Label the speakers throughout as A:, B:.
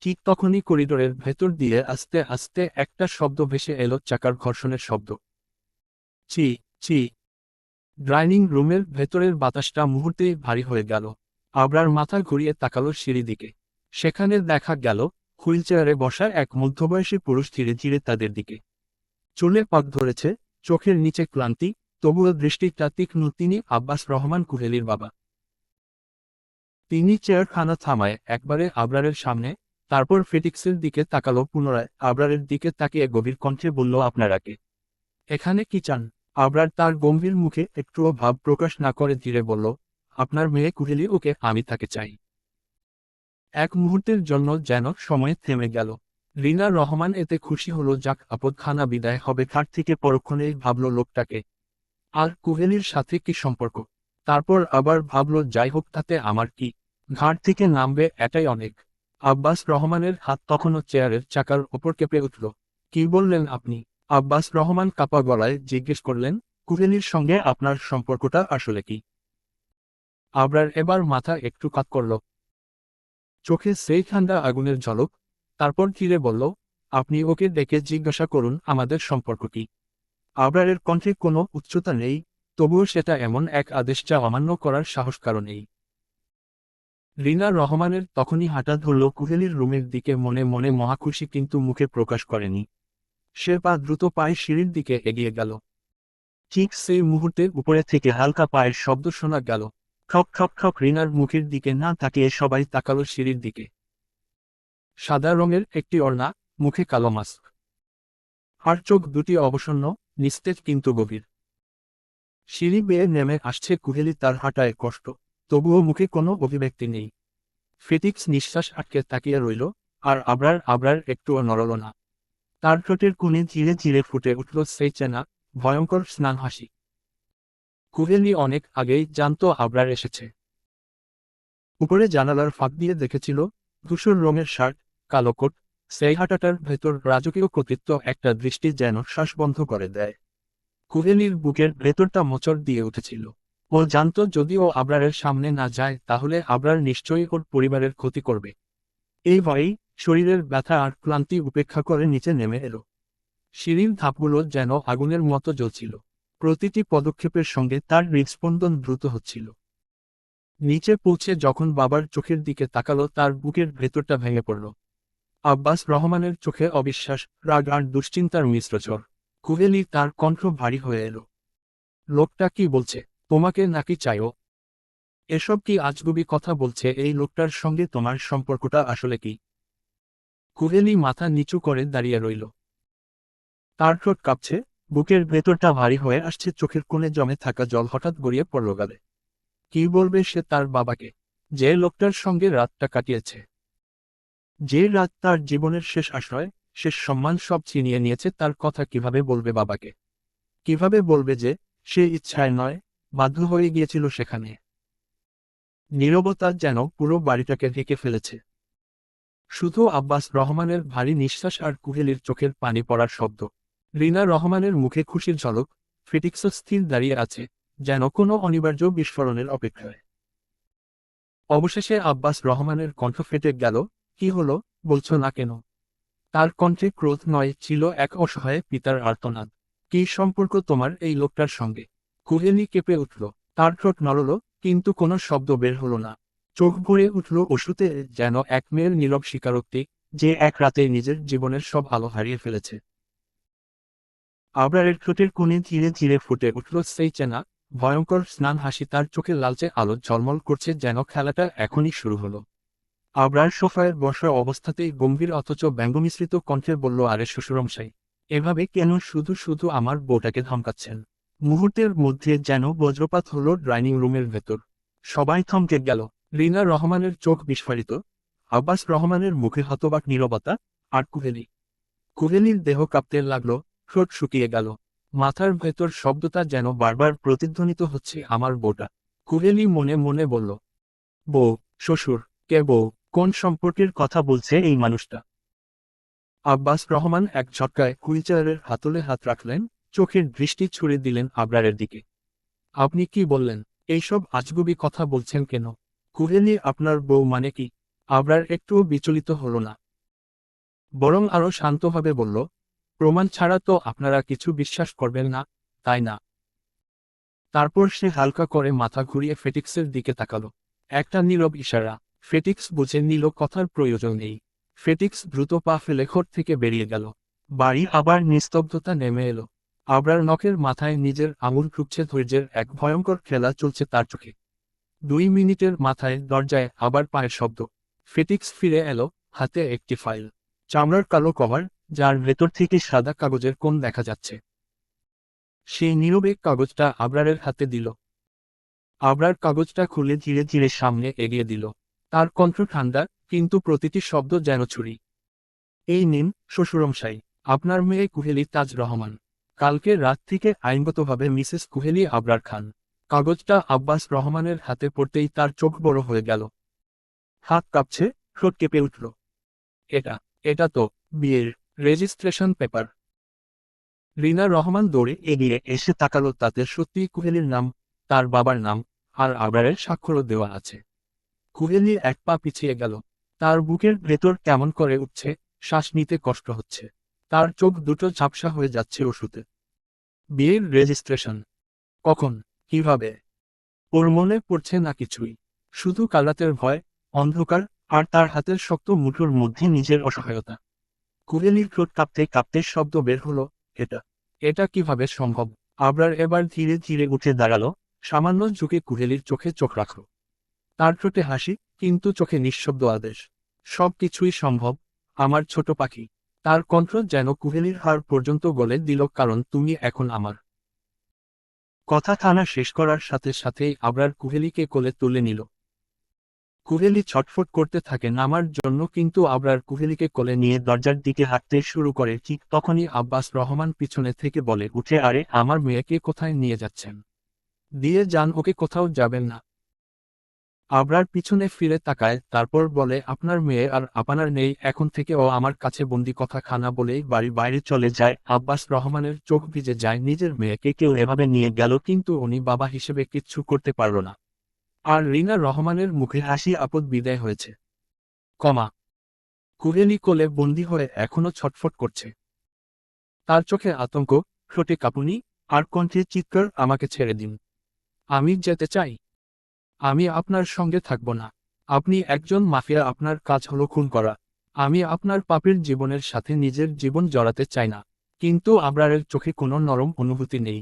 A: ঠিক তখনই করিডোরের ভেতর দিয়ে আস্তে আস্তে একটা শব্দ ভেসে এলো চাকার ঘর্ষণের শব্দ। চি চি। ডাইনিং রুমের ভেতরের বাতাসটা মুহূর্তেই ভারী হয়ে গেল। আবরার মাথা ঘুরিয়ে তাকালো সিঁড়ি দিকে। সেখানে দেখা গেল হুইলচেয়ারে বসা এক মধ্যবয়সী পুরুষ ধীরে ধীরে তাদের দিকে। চুলে পাক ধরেছে, চোখের নিচে ক্লান্তি, তবুও দৃষ্টিটা তীক্ষ্ণ তিনি আব্বাস রহমান কুহেলির বাবা। তিনি চেয়ারখানা থামায় একবারে আবরারের সামনে তারপর ফেটিক্সের দিকে তাকালো পুনরায়। আবরারের দিকে তাকিয়ে গভীর কণ্ঠে বলল আপনারাকে এখানে কি চান? আবরার তার গম্ভীর মুখে একটুও ভাব প্রকাশ না করে ধীরে বলল, আপনার মেয়ে কুহেলি ওকে আমি তাকে চাই। এক মুহূর্তের জন্য যেন সময় থেমে গেল। রিনা রহমান এতে খুশি হলো, যাক, আপদখানা বিদায় হবে, তার থেকে পরক্ষণেই ভাবল লোকটাকে। আর কুহেলির সাথে কি সম্পর্ক? তারপর আবার ভাবল, যাই হোক, তাতে আমার কি? ঘাট থেকে নামবে এটাই অনেক। আব্বাস রহমানের হাত তখনও চেয়ারের চাকার ওপর কেঁপে উঠল। কি বললেন আপনি? আব্বাস রহমান কাপা গলায় জিজ্ঞেস করলেন কুহেলির সঙ্গে আপনার সম্পর্কটা আসলে কি? আবরার এবার মাথা একটু কাত করল। চোখে সেই ঠান্ডা আগুনের ঝলক, তারপর ধীরে বলল, আপনি ওকে ডেকে জিজ্ঞাসা করুন আমাদের সম্পর্ক কি? আবরারের কণ্ঠে কোনো উচ্চতা নেই, তবুও সেটা এমন এক আদেশ যা অমান্য করার সাহস কারণেই রিনা রহমানের তখনই হাঁটা ধরল কুহেলির রুমের দিকে মনে মনে মহাখুশি কিন্তু মুখে প্রকাশ করেনি। সে পা দ্রুত পায়ে সিঁড়ির দিকে এগিয়ে গেল। ঠিক সেই মুহূর্তে উপরে থেকে হালকা পায়ের শব্দ শোনা গেল। খক খক খক রিনার মুখের দিকে না তাকিয়ে সবাই তাকালো সিঁড়ির দিকে। সাদা রঙের একটি ওড়না, মুখে কালো মাস্ক। আর চোখ দুটি অবসন্ন, নিস্তেজ কিন্তু গভীর। সিঁড়ি বেয়ে নেমে আসছে কুহেলি তার হাঁটায় কষ্ট। তবুও মুখে কোনো অভিব্যক্তি নেই। ফেটিক্স নিঃশ্বাস আটকে তাকিয়ে রইল, আর আবরার আবরার একটুও নড়ল না। তার ঠোঁটের কোণে ধীরে ধীরে ফুটে উঠল সেই চেনা, ভয়ঙ্কর স্নান হাসি। কুহেলি অনেক আগেই জানতো আবরার এসেছে। উপরে জানালার ফাঁক দিয়ে দেখেছিল, ধূসর রঙের শার্ট, কালো কোট, সেই হাঁটাটার ভেতর রাজকীয় কর্তৃত্ব একটা দৃষ্টি যেন শ্বাস বন্ধ করে দেয়। কুহেলির বুকের ভেতরটা মোচড় দিয়ে উঠেছিল। ও জানতো যদি ও আবরারের সামনে না যায়, তাহলে আবরার নিশ্চয়ই ওর পরিবারের ক্ষতি করবে। এই ভয়েই শরীরের ব্যথা আর ক্লান্তি উপেক্ষা করে নিচে নেমে এলো। সিঁড়ির ধাপগুলো যেন আগুনের মতো জ্বলছিল। প্রতিটি পদক্ষেপের সঙ্গে তার হৃদস্পন্দন দ্রুত হচ্ছিল। নিচে পৌঁছে যখন বাবার চোখের দিকে তাকালো, তার বুকের ভেতরটা ভেঙে পড়ল। আব্বাস রহমানের চোখে অবিশ্বাস, রাগ আর দুশ্চিন্তার মিশ্রচর কুহেলি তার কণ্ঠ ভারী হয়ে এলো। লোকটা কি বলছে? তোমাকে নাকি চাইও? এসব কি আজগুবি কথা বলছে? এই লোকটার সঙ্গে তোমার সম্পর্কটা আসলে কি? কুহেলি মাথা নিচু করে দাঁড়িয়ে রইল। তার ঠোঁট কাঁপছে, বুকের ভেতরটা ভারী হয়ে আসছে, চোখের কোণে জমে থাকা জল হঠাৎ গড়িয়ে পড়ল গালে। কি বলবে সে তার বাবাকে? যে লোকটার সঙ্গে রাতটা কাটিয়েছে। যে রাত তার জীবনের শেষ আশ্রয়, শেষ সম্মান সব ছিনিয়ে নিয়েছে, তার কথা কীভাবে বলবে বাবাকে? কীভাবে বলবে যে সে ইচ্ছায় নয় বাধ্য হয়ে গিয়েছিল সেখানে। নীরবতা যেন পুরো বাড়িটাকে ঢেকে ফেলেছে। শুধু আব্বাস রহমানের ভারী নিঃশ্বাস আর কুহেলির চোখের পানি পড়ার শব্দ। রিনা রহমানের মুখে খুশির ঝলক, ফিটিক্স স্থির দাঁড়িয়ে আছে, যেন কোনো অনিবার্য বিস্ফোরণের অপেক্ষায়। অবশেষে আব্বাস রহমানের কণ্ঠ ফেটে গেল, কি হলো? বলছো না কেন? তার কণ্ঠে ক্রোধ নয় ছিল এক অসহায় পিতার আর্তনাদ। কি সম্পর্ক তোমার এই লোকটার সঙ্গে? কুহেলি কেঁপে উঠল। তার ঠোঁট নড়ল, কিন্তু কোনো শব্দ বের হল না। চোখ ভরে উঠল ওষুতে যেন এক মেয়ের নীরব স্বীকারোক্তি, যে এক রাতে নিজের জীবনের সব আলো হারিয়ে ফেলেছে। আবরারের ঠোঁটের কোণে ধীরে ধীরে ফুটে উঠল সেই চেনা, ভয়ঙ্কর স্নান হাসি। তার চোখে লালচে আলো ঝলমল করছে যেন খেলাটা এখনই শুরু হলো। আবরার সোফায় বসার অবস্থাতেই গম্ভীর অথচ ব্যঙ্গমিশ্রিত কণ্ঠে বলল, আরে শ্বশুরমশাই, এভাবে কেন শুধু শুধু আমার বউটাকে ধমকাচ্ছেন? মুহূর্তের মধ্যে যেন বজ্রপাত হলো ডাইনিং রুমের ভেতর। সবাই থমকে গেল। রিনা রহমানের চোখ বিস্ফারিত। আব্বাস রহমানের মুখে হতবাক নীরবতা আর কুহেলি। কুহেলির দেহ কাঁপতে লাগল, ঠোঁট শুকিয়ে গেল। মাথার ভেতর শব্দটা যেন বারবার প্রতিধ্বনিত হচ্ছে আমার বোটা কুহেলি মনে মনে বলল, বউ, শ্বশুর, কে বউ, কোন সম্পর্কের কথা বলছে এই মানুষটা? আব্বাস রহমান এক ঝটকায় হুইলচেয়ারের হাতলে হাত রাখলেন। চোখের দৃষ্টি ছুড়ে দিলেন আবরারের দিকে। আপনি কি বললেন, এইসব আজগুবি কথা বলছেন কেন? কুহেলি, আপনার বউ মানে কি? আবরার একটুও বিচলিত হল না। বরং আরও শান্তভাবে বলল, প্রমাণ ছাড়া তো আপনারা কিছু বিশ্বাস করবেন না, তাই না? তারপর সে হালকা করে মাথা ঘুরিয়ে ফেটিক্সের দিকে তাকালো। একটা নীরব ইশারা। ফেটিক্স বুঝে নিল কথার প্রয়োজন নেই। ফেটিক্স দ্রুত পা ফেলে ঘর থেকে বেরিয়ে গেল। বাড়ি আবার নিস্তব্ধতা নেমে এলো। আবরার নখের মাথায় নিজের আঙুল ঢুকছে ধৈর্যের এক ভয়ঙ্কর খেলা চলছে তার চোখে। দুই মিনিটের মাথায় দরজায় আবার পায়ের শব্দ। ফেটিক্স ফিরে এলো হাতে একটি ফাইল। চামড়ার কালো কভার, যার ভেতর থেকে সাদা কাগজের কোণ দেখা যাচ্ছে। সেই নীরবে কাগজটা আবরারের হাতে দিল। আবরার কাগজটা খুলে ধীরে ধীরে সামনে এগিয়ে দিল। তার কণ্ঠ ঠান্ডা, কিন্তু প্রতিটি শব্দ যেন ছুরি। এই নিন, শ্বশুরমশাই। আপনার মেয়ে কুহেলি তাজ রহমান। কালকে রাত থেকে আইনগতভাবে মিসেস কুহেলি আবরার খান। কাগজটা আব্বাস রহমানের হাতে পড়তেই তার চোখ বড় হয়ে গেল। হাত কাঁপছে, ঠোঁট কেঁপে উঠল। এটা এটা তো বিয়ের রেজিস্ট্রেশন পেপার। রিনা রহমান দৌড়ে এগিয়ে এসে তাকালো তাতে সত্যি কুহেলির নাম, তার বাবার নাম আর আবরারের স্বাক্ষরও দেওয়া আছে। কুহেলি এক পা পিছিয়ে গেল। তার বুকের ভেতর কেমন করে উঠছে, শ্বাস নিতে কষ্ট হচ্ছে। তার চোখ দুটো ঝাপসা হয়ে যাচ্ছে ওষুধে। বিয়ের রেজিস্ট্রেশন কখন? কীভাবে? ওর মনে পড়ছে না কিছুই। শুধু কালাতের ভয়, অন্ধকার, আর তার হাতের শক্ত মুঠোর মধ্যে নিজের অসহায়তা। কুহেলির ঠোঁট কাঁপতে কাঁপতে শব্দ বের হলো, এটা এটা কীভাবে সম্ভব? আবরার এবার ধীরে ধীরে উঠে দাঁড়াল, সামান্য ঝুঁকে কুহেলির চোখে চোখ রাখল। তার ঠোঁটে হাসি, কিন্তু চোখে নিঃশব্দ আদেশ সব কিছুই সম্ভব, আমার ছোট পাখি। তার কণ্ঠ যেন কুহেলির হার পর্যন্ত গলে দিল কারণ তুমি এখন আমার। কথা থানা শেষ করার সাথে সাথেই আবরার কুহেলিকে কোলে তুলে নিল। কুহেলি ছটফট করতে থাকে নামার জন্য কিন্তু আবরার কুহেলিকে কোলে নিয়ে দরজার দিকে হাঁটতে শুরু করে, ঠিক তখনই আব্বাস রহমান পিছনে থেকে বলে, উঠে আরে, আমার মেয়েকে কোথায় নিয়ে যাচ্ছেন? দিয়ে যান, ওকে কোথাও যাবেন না। আবরার পিছনে ফিরে তাকায়, তারপর বলে, আপনার মেয়ে আর আপনার নেই, এখন থেকে ও আমার কাছে বন্দি কথা খানা বলেই বাড়ির বাইরে চলে যায়। আব্বাস রহমানের চোখ ভিজে যায়, নিজের মেয়েকে কেউ এভাবে নিয়ে গেল, কিন্তু উনি বাবা হিসেবে কিচ্ছু করতে পারল না। আর রিনা রহমানের মুখে হাসি আপদ বিদায় হয়েছে। কমা। কুহেলি কোলে বন্দি হয়ে এখনও ছটফট করছে। তার চোখে আতঙ্ক ঠোঁটে কাঁপুনি আর কণ্ঠে চিৎকার আমাকে ছেড়ে দিন। আমি যেতে চাই। আমি আপনার সঙ্গে থাকব না। আপনি একজন মাফিয়া, আপনার কাজ হলো খুন করা। আমি আপনার পাপের জীবনের সাথে নিজের জীবন জড়াতে চাই না। কিন্তু আবরারের চোখে কোনো নরম অনুভূতি নেই।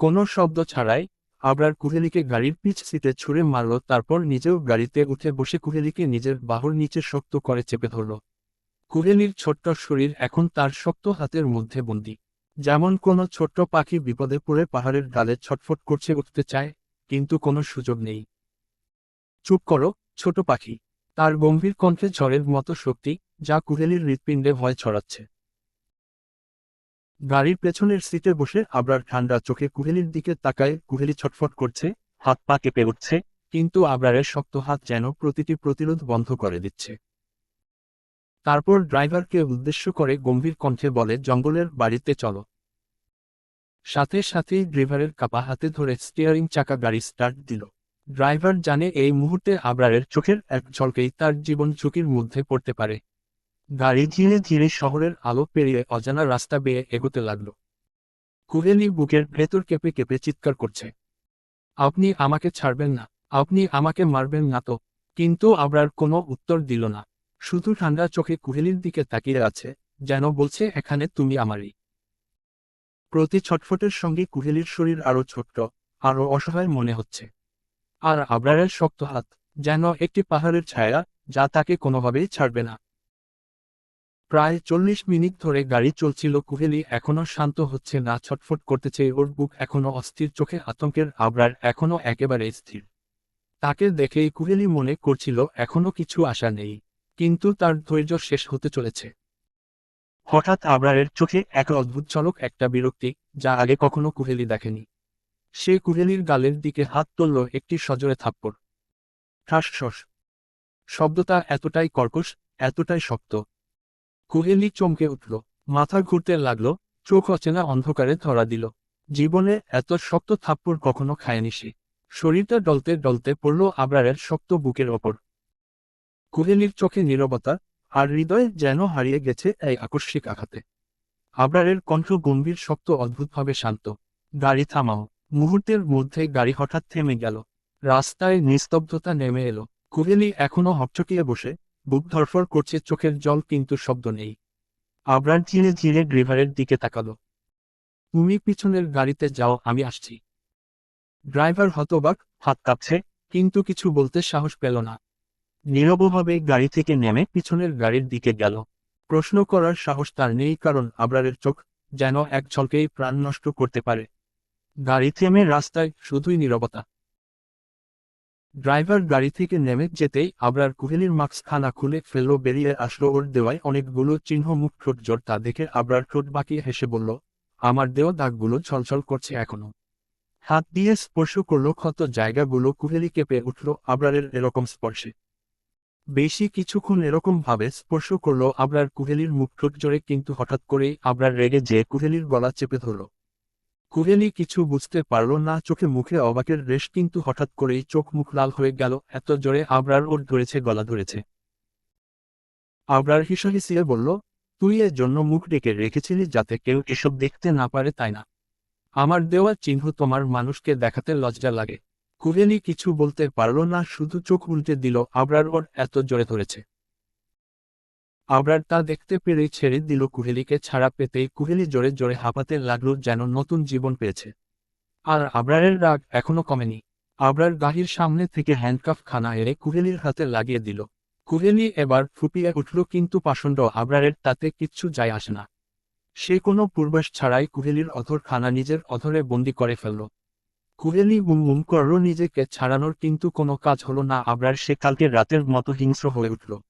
A: কোনো শব্দ ছাড়াই আবরার কুহেলিকে গাড়ির পিচ সিটে ছুঁড়ে মারল, তারপর নিজেও গাড়িতে উঠে বসে কুহেলিকে নিজের বাহুর নিচে শক্ত করে চেপে ধরল। কুহেলির ছোট্ট শরীর এখন তার শক্ত হাতের মধ্যে বন্দি। যেমন কোনো ছোট্ট পাখি বিপদে পড়ে পাহাড়ের ডালে ছটফট করছে উঠতে চায়, কিন্তু কোনো সুযোগ নেই। চুপ করো, ছোট পাখি। তার গম্ভীর কণ্ঠে ঝড়ের মতো শক্তি, যা কুহেলির হৃৎপিণ্ডে ভয় ছড়াচ্ছে। গাড়ির পেছনের সিটে বসে আবরার ঠান্ডা চোখে কুহেলির দিকে তাকায় কুহেলি ছটফট করছে, হাত পা কেঁপে উঠছে, কিন্তু আবরারের শক্ত হাত যেন প্রতিটি প্রতিরোধ বন্ধ করে দিচ্ছে। তারপর ড্রাইভারকে উদ্দেশ্য করে গম্ভীর কণ্ঠে বলে, জঙ্গলের বাড়িতে চলো। সাথে সাথেই ড্রাইভারের কাপা হাতে ধরে স্টিয়ারিং চাকা গাড়ি স্টার্ট দিল। ড্রাইভার জানে এই মুহূর্তে আবরারের চোখের এক ঝলকেই তার জীবন ঝুঁকির মধ্যে পড়তে পারে। গাড়ি ধীরে ধীরে শহরের আলো পেরিয়ে অজানা রাস্তা বেয়ে এগোতে লাগল। কুহেলি বুকের ভেতর কেঁপে কেঁপে চিৎকার করছে। আপনি আমাকে ছাড়বেন না, আপনি আমাকে মারবেন না তো। কিন্তু আবরার কোনো উত্তর দিল না। শুধু ঠান্ডা চোখে কুহেলির দিকে তাকিয়ে আছে, যেন বলছে, এখানে তুমি আমারই। প্রতি ছটফটের সঙ্গে কুহেলির শরীর আরও ছোট্ট, আরও অসহায় মনে হচ্ছে। আর আবরারের শক্ত হাত, যেন একটি পাহাড়ের ছায়া যা তাকে কোনোভাবেই ছাড়বে না। প্রায় চল্লিশ মিনিট ধরে গাড়ি চলছিল কুহেলি এখনও শান্ত হচ্ছে না ছটফট করতেছে ওর বুক এখনও অস্থির চোখে আতঙ্কের আবরার এখনও একেবারে স্থির। তাকে দেখেই কুহেলি মনে করছিল এখনও কিছু আশা নেই, কিন্তু তার ধৈর্য শেষ হতে চলেছে। হঠাৎ আবরারের চোখে এক অদ্ভুত চলক একটা বিরক্তি যা আগে কখনো কুহেলি দেখেনি। সে কুহেলির গালের দিকে হাত তুলল একটি সজোরে থাপ্পড়। ঠাস শব্দটা এতটাই কর্কশ, এতটাই শক্ত। কুহেলি চমকে উঠল, মাথা ঘুরতে লাগল, চোখ অচেনা অন্ধকারে ধরা দিল। জীবনে এত শক্ত থাপ্পড় কখনো খায়নি সে। শরীরটা ডলতে ডলতে পড়ল আবরারের শক্ত বুকের ওপর। কুহেলির চোখে নীরবতা আর হৃদয়ে যেন হারিয়ে গেছে এই আকস্মিক আঘাতে। আবরারের কণ্ঠ গম্ভীর, শক্ত, অদ্ভুতভাবে শান্ত। গাড়ি থামাও। মুহূর্তের মধ্যে গাড়ি হঠাৎ থেমে গেল। রাস্তায় নিস্তব্ধতা নেমে এলো। কুহেলি এখনও হকচকিয়ে বসে। বুক ধরফর করছে চোখের জল, কিন্তু শব্দ নেই। আবরার ধীরে ধীরে ড্রাইভারের দিকে তাকালো। তুমি পিছনের গাড়িতে যাও, আমি আসছি। ড্রাইভার হতবাক, হাত কাঁপছে, কিন্তু কিছু বলতে সাহস পেল না। নীরবভাবে গাড়ি থেকে নেমে পিছনের গাড়ির দিকে গেল। প্রশ্ন করার সাহস তার নেই, কারণ আবরারের চোখ যেন এক ঝলকেই প্রাণ নষ্ট করতে পারে। গাড়ি থেমে রাস্তায় শুধুই নীরবতা। ড্রাইভার গাড়ি থেকে নেমে যেতেই আবরার কুহেলির মাস্ক খানা খুলে ফেলল, বেরিয়ে আসলো ওর দেওয়ায় অনেকগুলো চিহ্ন মুখ ঠোঁট জোর, তা দেখে আবরার ঠোঁট বাঁকিয়ে হেসে বলল, আমার দেহ দাগগুলো ছলছল করছে এখনও। হাত দিয়ে স্পর্শ করল ক্ষত জায়গাগুলো, কুহেলি কেঁপে উঠল আবরারের এরকম স্পর্শে। বেশি কিছুক্ষণ এরকম ভাবে স্পর্শ করল আবরার কুহেলির মুখ ঠোঁট জোরে, কিন্তু হঠাৎ করেই আবরার রেগে যে কুহেলির গলা চেপে ধরল। কুহেলি কিছু বুঝতে পারল না, চোখে মুখে অবাকের রেশ, কিন্তু হঠাৎ করেই চোখ মুখ লাল হয়ে গেল, এত জোরে আবরার ওর ধরেছে, গলা ধরেছে। আবরার হিসহিসিয়ে বলল, তুই এর জন্য মুখ ডেকে রেখেছিলি যাতে কেউ এসব দেখতে না পারে, তাই না? আমার দেওয়া চিহ্ন তোমার মানুষকে দেখাতে লজ্জা লাগে। কুহেলি কিছু বলতে পারল না, শুধু চোখ উল্টে দিল, আবরার ওর এত জোরে ধরেছে। আবরার তা দেখতে পেরেই ছেড়ে দিল কুহেলিকে ছাড়া পেতেই কুহেলি জোরে জোরে হাঁপাতে লাগল যেন নতুন জীবন পেয়েছে। আর আবরারের রাগ এখনও কমেনি। আবরার গাড়ির সামনে থেকে হ্যান্ডকাফ খানা এড়ে কুহেলির হাতে লাগিয়ে দিল। কুহেলি এবার ফুপিয়ে উঠল কিন্তু পাষণ্ড আবরারের তাতে কিচ্ছু যায় আসে না। সে কোনো পূর্বাস ছাড়াই কুহেলির অধর খানা নিজের অধরে বন্দি করে ফেলল। কুহেলি মুম করল নিজেকে ছাড়ানোর কিন্তু কোনো কাজ হলো না। আবরার সে কালকে রাতের মতো হিংস্র হয়ে উঠল।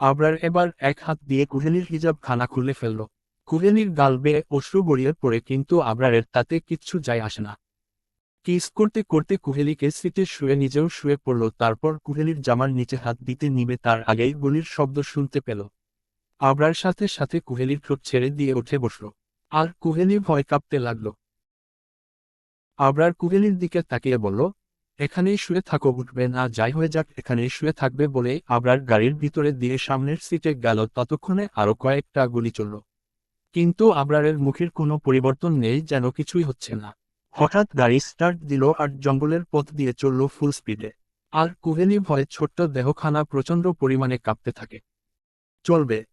A: আবরার এবার এক হাত দিয়ে কুহেলির হিজাব খানা খুলে ফেলল। কুহেলির গাল বেয়ে অশ্রু গড়িয়ে পড়ে, কিন্তু আবরারের তাতে কিচ্ছু যায় আসে না। কিস করতে করতে কুহেলিকে সিটে শুয়ে নিজেও শুয়ে পড়ল। তারপর কুহেলির জামার নিচে হাত দিতে নিবে তার আগেই গুলির শব্দ শুনতে পেল। আবরার সাথে সাথে কুহেলির ঠোঁট ছেড়ে দিয়ে উঠে বসল। আর কুহেলি ভয় কাঁপতে লাগল। আবরার কুহেলির দিকে তাকিয়ে বলল এখানেই শুয়ে থাকো, উঠবে না, যাই হয়ে যাক, এখানেই শুয়ে থাকবে বলে আবরার গাড়ির ভিতরে দিয়ে সামনের সিটে গেল। ততক্ষণে আরও কয়েকটা গুলি চলল। কিন্তু আবরারের মুখের কোনো পরিবর্তন নেই, যেন কিছুই হচ্ছে না। হঠাৎ গাড়ি স্টার্ট দিল আর জঙ্গলের পথ দিয়ে চলল ফুল স্পিডে আর কুহেলি ভয়ে ছোট্ট দেহখানা প্রচণ্ড পরিমাণে কাঁপতে থাকে। চলবে।